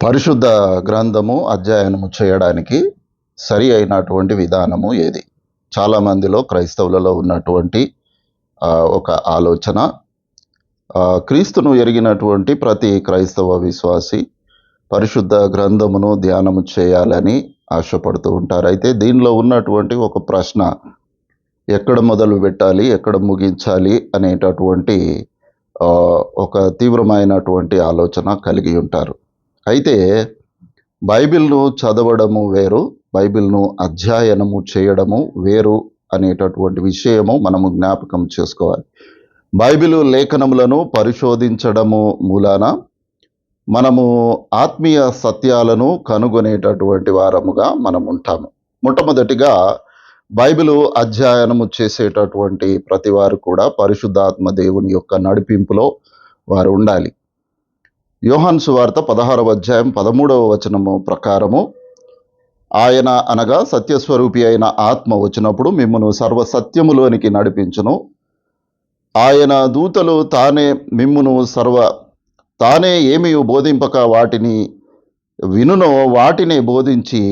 పరిశుద్ధ గ్రంథము అధ్యయనము చేయడానికి సరి అయినటువంటి విధానము ఏది? చాలామందిలో క్రైస్తవులలో ఉన్నటువంటి ఒక ఆలోచన. క్రీస్తును ఎరిగినటువంటి ప్రతి క్రైస్తవ విశ్వాసి పరిశుద్ధ గ్రంథమును ధ్యానము చేయాలని ఆశపడుతూ ఉంటారు. అయితే దీనిలో ఉన్నటువంటి ఒక ప్రశ్న ఎక్కడ మొదలు పెట్టాలి ఎక్కడ ముగించాలి అనేటటువంటి ఒక తీవ్రమైనటువంటి ఆలోచన కలిగి ఉంటారు. అయితే బైబిల్ను చదవడము వేరు బైబిల్ను అధ్యయనము చేయడము వేరు అనేటటువంటి విషయము మనము జ్ఞాపకం చేసుకోవాలి. బైబిలు లేఖనములను పరిశోధించడము మూలాన మనము ఆత్మీయ సత్యాలను కనుగొనేటటువంటి వారముగా మనం ఉంటాము. మొట్టమొదటిగా బైబిలు అధ్యయనము చేసేటటువంటి ప్రతి వారు కూడా పరిశుద్ధాత్మ దేవుని యొక్క నడిపింపులో వారు ఉండాలి. యోహాన్ సువార్త పదహారవ అధ్యాయం పదమూడవ వచనము ప్రకారము ఆయన అనగా సత్యస్వరూపి అయిన ఆత్మ వచ్చినప్పుడు మిమ్మను సర్వ సత్యములోనికి నడిపించును. ఆయన దూతలు తానే మిమ్మును సర్వ తానే ఏమీ బోధింపక వాటిని వినునో వాటిని బోధించి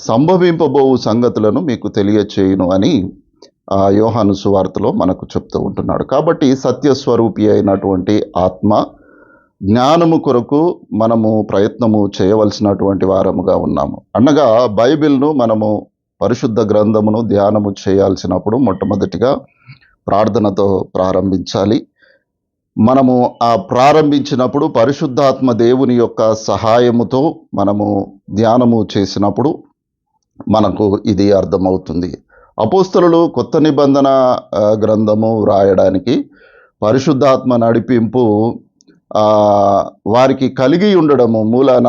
సంభవింపబోవు సంగతులను మీకు తెలియచేయును అని ఆ యోహాను సువార్తలో మనకు చెప్తూ ఉంటున్నాడు. కాబట్టి సత్యస్వరూపి అయినటువంటి ఆత్మ జ్ఞానము కొరకు మనము ప్రయత్నము చేయవలసినటువంటి వారముగా ఉన్నాము. అనగా బైబిల్ను మనము పరిశుద్ధ గ్రంథమును ధ్యానము చేయాల్సినప్పుడు మొట్టమొదటిగా ప్రార్థనతో ప్రారంభించాలి. మనము ఆ ప్రారంభించినప్పుడు పరిశుద్ధాత్మ దేవుని యొక్క సహాయముతో మనము ధ్యానము చేసినప్పుడు మనకు ఇది అర్థమవుతుంది. అపోస్తలు కొత్త నిబంధన గ్రంథము వ్రాయడానికి పరిశుద్ధాత్మ నడిపింపు వారికి కలిగి ఉండడము మూలాన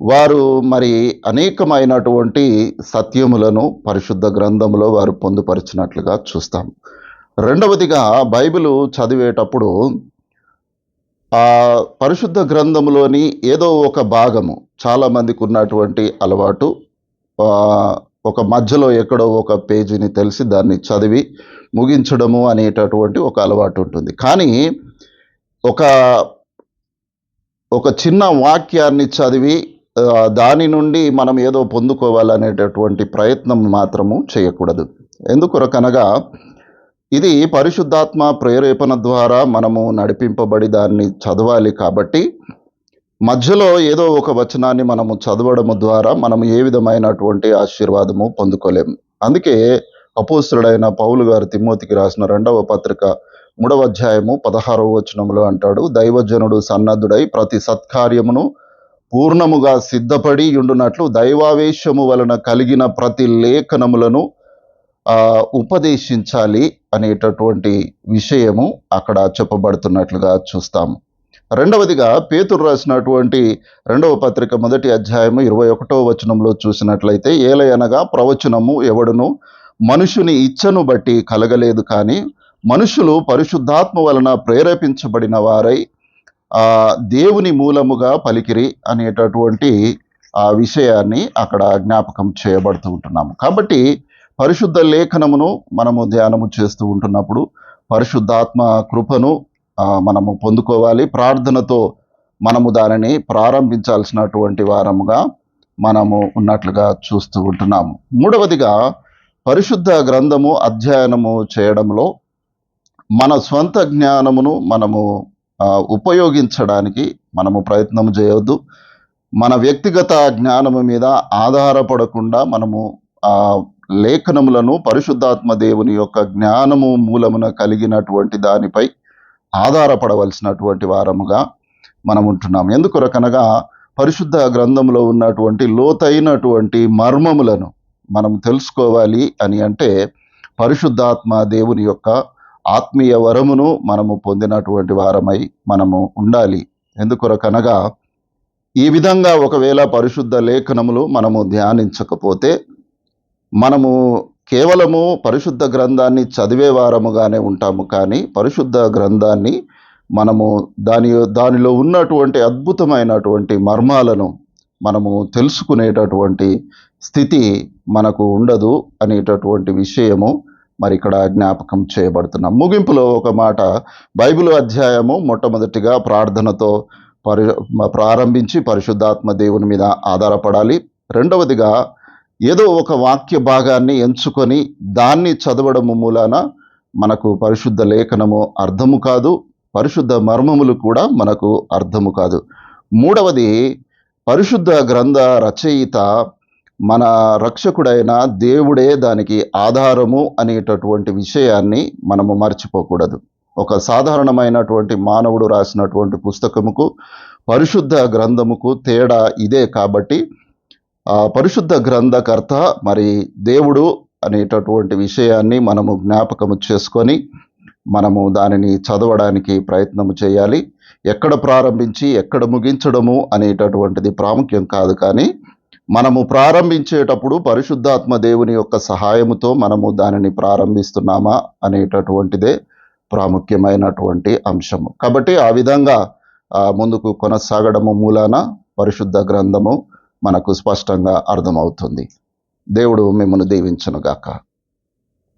వారు మరి అనేకమైనటువంటి సత్యములను పరిశుద్ధ గ్రంథములో వారు పొందుపరిచినట్లుగా చూస్తాం. రెండవదిగా బైబిల్ చదివేటప్పుడు ఆ పరిశుద్ధ గ్రంథములోని ఏదో ఒక భాగము చాలామందికి ఉన్నటువంటి అలవాటు ఒక మధ్యలో ఎక్కడో ఒక పేజీని తెలిసి దాన్ని చదివి ముగించడము అనేటటువంటి ఒక అలవాటు ఉంటుంది. కానీ ఒక ఒక చిన్న వాక్యాన్ని చదివి దాని నుండి మనం ఏదో పొందుకోవాలనేటటువంటి ప్రయత్నం మాత్రము చేయకూడదు. ఎందుకొరకనగా ఇది పరిశుద్ధాత్మ ప్రేరేపణ ద్వారా మనము నడిపింపబడి దాన్ని చదవాలి కాబట్టి మధ్యలో ఏదో ఒక వచనాన్ని మనము చదవడము ద్వారా మనము ఏ విధమైనటువంటి ఆశీర్వాదము పొందుకోలేము. అందుకే అపోస్తుడైన పౌలు గారు తిమ్మోతికి రాసిన రెండవ పత్రిక మూడవ అధ్యాయము పదహారవ వచనంలో అంటాడు దైవజనుడు సన్నద్ధుడై ప్రతి సత్కార్యమును పూర్ణముగా సిద్ధపడి ఉండునట్లు దైవావేశము వలన కలిగిన ప్రతి లేఖనములను ఉపదేశించాలి అనేటటువంటి విషయము అక్కడ చెప్పబడుతున్నట్లుగా చూస్తాము రెండవదిగా పేతురు రాసినటువంటి రెండవ పత్రిక మొదటి అధ్యాయము ఇరవై ఒకటో వచనంలో చూసినట్లయితే ఏలయనగా ప్రవచనము ఎవడును మనుషుని ఇచ్చను బట్టి కలగలేదు కానీ మనుషులు పరిశుద్ధాత్మ వలన ప్రేరేపించబడిన వారై దేవుని మూలముగా పలికిరి అనేటటువంటి ఆ విషయాన్ని అక్కడ జ్ఞాపకం చేయబడుతూ ఉంటున్నాము. కాబట్టి పరిశుద్ధ లేఖనమును మనము ధ్యానము చేస్తూ ఉంటున్నప్పుడు పరిశుద్ధాత్మ కృపను మనము పొందుకోవాలి. ప్రార్థనతో మనము దానిని ప్రారంభించాల్సినటువంటి వారముగా మనము ఉన్నట్లుగా చూస్తూ ఉంటున్నాము. మూడవదిగా పరిశుద్ధ గ్రంథము అధ్యయనము చేయడంలో మన స్వంత జ్ఞానమును మనము ఉపయోగించడానికి మనము ప్రయత్నం చేయవద్దు. మన వ్యక్తిగత జ్ఞానము మీద ఆధారపడకుండా మనము ఆ లేఖనములను పరిశుద్ధాత్మ దేవుని యొక్క జ్ఞానము మూలమున కలిగినటువంటి దానిపై ఆధారపడవలసినటువంటి వారముగా మనం ఉంటున్నాం ఎందుకొరకనగా పరిశుద్ధ గ్రంథంలో ఉన్నటువంటి లోతైనటువంటి మర్మములను మనం తెలుసుకోవాలి అని అంటే పరిశుద్ధాత్మ దేవుని యొక్క ఆత్మీయ వరమును మనము పొందినటువంటి వారమై మనము ఉండాలి. ఎందుకొరకనగా ఈ విధంగా ఒకవేళ పరిశుద్ధ లేఖనములు మనము ధ్యానించకపోతే మనము కేవలము పరిశుద్ధ గ్రంథాన్ని చదివే వారముగానే ఉంటాము కానీ పరిశుద్ధ గ్రంథాన్ని మనము దాని దానిలో ఉన్నటువంటి అద్భుతమైనటువంటి మర్మాలను మనము తెలుసుకునేటటువంటి స్థితి మనకు ఉండదు అనేటటువంటి విషయము మరి ఇక్కడ జ్ఞాపకం చేయబడుతున్నాం ముగింపులో ఒక మాట బైబిల్ అధ్యాయము మొట్టమొదటిగా ప్రార్థనతో పరి ప్రారంభించి పరిశుద్ధాత్మ దేవుని మీద ఆధారపడాలి. రెండవదిగా ఏదో ఒక వాక్య భాగాన్ని ఎంచుకొని దాన్ని చదవడం మూలాన మనకు పరిశుద్ధ లేఖనము అర్థము కాదు పరిశుద్ధ మర్మములు కూడా మనకు అర్థము కాదు. మూడవది పరిశుద్ధ గ్రంథ రచయిత మన రక్షకుడైన దేవుడే దానికి ఆధారము అనేటటువంటి విషయాన్ని మనము మర్చిపోకూడదు. ఒక సాధారణమైనటువంటి మానవుడు రాసినటువంటి పుస్తకముకు పరిశుద్ధ గ్రంథముకు తేడా ఇదే కాబట్టి పరిశుద్ధ గ్రంథకర్త మరి దేవుడు అనేటటువంటి విషయాన్ని మనము జ్ఞాపకము చేసుకొని మనము దానిని చదవడానికి ప్రయత్నము చేయాలి. ఎక్కడ ప్రారంభించి ఎక్కడ ముగించడము అనేటటువంటిది ప్రాముఖ్యం కాదు కానీ మనము ప్రారంభించేటప్పుడు పరిశుద్ధాత్మ దేవుని యొక్క సహాయముతో మనము దానిని ప్రారంభిస్తున్నామా అనేటటువంటిదే ప్రాముఖ్యమైనటువంటి అంశము. కాబట్టి ఆ విధంగా ముందుకు కొనసాగడము మూలాన పరిశుద్ధ గ్రంథము మనకు స్పష్టంగా అర్థమవుతుంది. దేవుడు మిమ్మల్ని దీవించనుగాక.